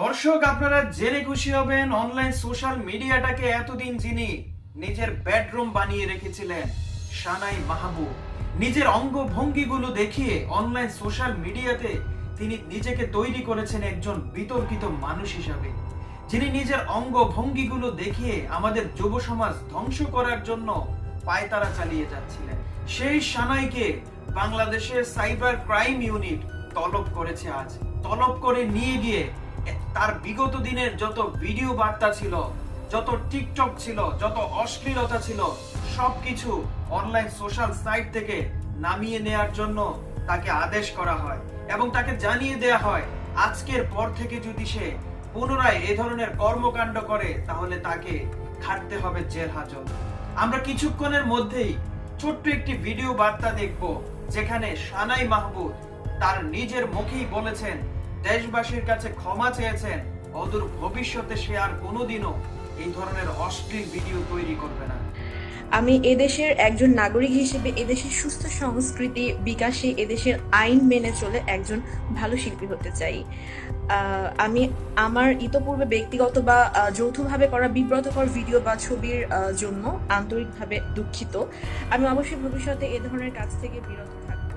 দর্শক, আপনারা জেনে খুশি হবেন অনলাইন সোশ্যাল মিডিয়াটাকে এতদিন যিনি নিজের বেডরুম বানিয়ে রেখেছিলেন সানাই মাহবুব। নিজের অঙ্গভঙ্গিগুলো দেখিয়ে অনলাইন সোশ্যাল মিডিয়াতে তিনি নিজেকে তৈরি করেছেন একজন বিতর্কিত মানুষ হিসাবে। যিনি নিজের অঙ্গভঙ্গিগুলো দেখিয়ে আমাদের যুব সমাজ ধ্বংস করার জন্য পায়তারা চালিয়ে যাচ্ছিলেন। সেই সানাইকে বাংলাদেশের সাইবার ক্রাইম ইউনিট তলব করেছে আজ। তলব করে নিয়ে গিয়ে তার বিগত দিনের যত ভিডিও বার্তা ছিল, যত টিকটক ছিল, যত অশ্লীলতা ছিল, সবকিছু অনলাইন সোশ্যাল সাইট থেকে নামিয়ে নেয়ার জন্য তাকে আদেশ করা হয় এবং তাকে জানিয়ে দেয়া হয়, আজকের পর থেকে যদি সে পুনরায় এ ধরনের কর্মকাণ্ড করে, তাহলে তাকে খাটতে হবে জেল হাজত। আমরা কিছুক্ষণের মধ্যেই ছোট্ট একটি ভিডিও বার্তা দেখব, যেখানে সানাই মাহবুব তার নিজের মুখেই বলেছেন দেশবাসীর কাছে ক্ষমা চেয়েছেন অদূর ভবিষ্যতে সে আর কোনোদিনও এই ধরনের অশ্লীল ভিডিও তৈরি করবে না। আমি এদেশের একজন নাগরিক হিসেবে এদেশের সুস্থ সংস্কৃতি বিকাশে এদেশের আইন মেনে চলে একজন ভালো শিল্পী হতে চাই। আমি আমার ইতপূর্বে ব্যক্তিগত বা যৌথভাবে করা বিব্রতকর ভিডিও বা ছবির জন্য আন্তরিকভাবে দুঃখিত। আমি অবশ্যই ভবিষ্যতে এ ধরনের কাজ থেকে বিরত থাকব।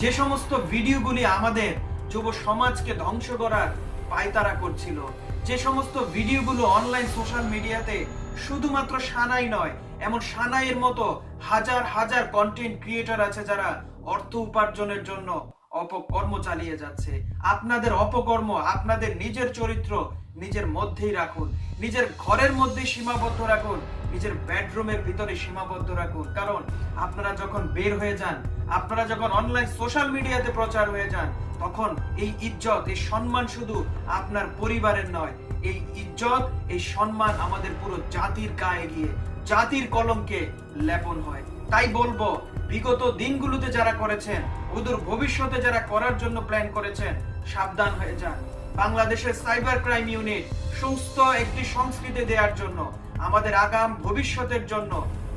যে সমস্ত ভিডিওগুলি আমাদের যুব সমাজকে ধ্বংস করার পায়তারা করছিল। যে সমস্ত ভিডিওগুলো অনলাইন সোশ্যাল মিডিয়াতে শুধুমাত্র সানাই নয়, এমন সানাইয়ের মতো হাজার হাজার কন্টেন্ট ক্রিয়েটর আছে যারা অর্থ উপার্জনের জন্য অপকর্ম চালিয়ে যাচ্ছে। আপনাদের অপকর্ম আপনাদের নিজের চরিত্র নিজের মধ্যেই রাখুন। নিজের ঘরের মধ্যে সীমাবদ্ধ রাখুন। নিজের বেডরুমের ভিতরে সীমাবদ্ধ রাখুন। কারণ আপনারা যখন বের হয়ে যান আপনারা যখন অনলাইন সোশ্যাল মিডিয়াতে প্রচার হয়ে যান, তখন এই ইজ্জত, এই সম্মান শুধু আপনার পরিবারের নয়, এই ইজ্জত, এই সম্মান আমাদের পুরো জাতির গায়ে গিয়ে, জাতির কলমকে লেপন হয়। তাই বলব, বিগত দিনগুলোতে যারা করেছেন অদূর ভবিষ্যতে যারা করার জন্য প্ল্যান করেছেন, সাবধান হয়ে যান। বাংলাদেশের সাইবার ক্রাইম ইউনিট সুস্থ একটি সংস্কৃতি দেওয়ার জন্য, আমাদের আগাম ভবিষ্যতের জন্য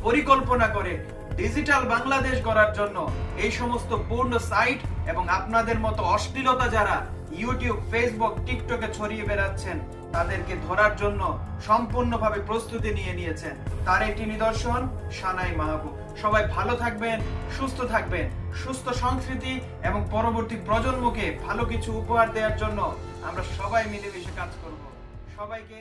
পরিকল্পনা করে ডিজিটাল বাংলাদেশ গড়ার জন্য এই সমস্ত পূর্ণ সাইট এবং আপনাদের মতো অশ্লীলতা যারা ইউটিউব ফেসবুক টিকটকে ছড়িয়ে বেড়াচ্ছেন, তাদেরকে ধরার জন্য সম্পূর্ণভাবে প্রস্তুতি নিয়ে নিয়েছেন। তার একটি নিদর্শন, সানাই মাহবুব। সবাই ভালো থাকবেন, সুস্থ থাকবেন, সুস্থ সংস্কৃতি এবং পরবর্তী প্রজন্মকে ভালো কিছু উপহার দেওয়ার জন্য আমরা সবাই মিলেমিশে কাজ করব। সবাইকে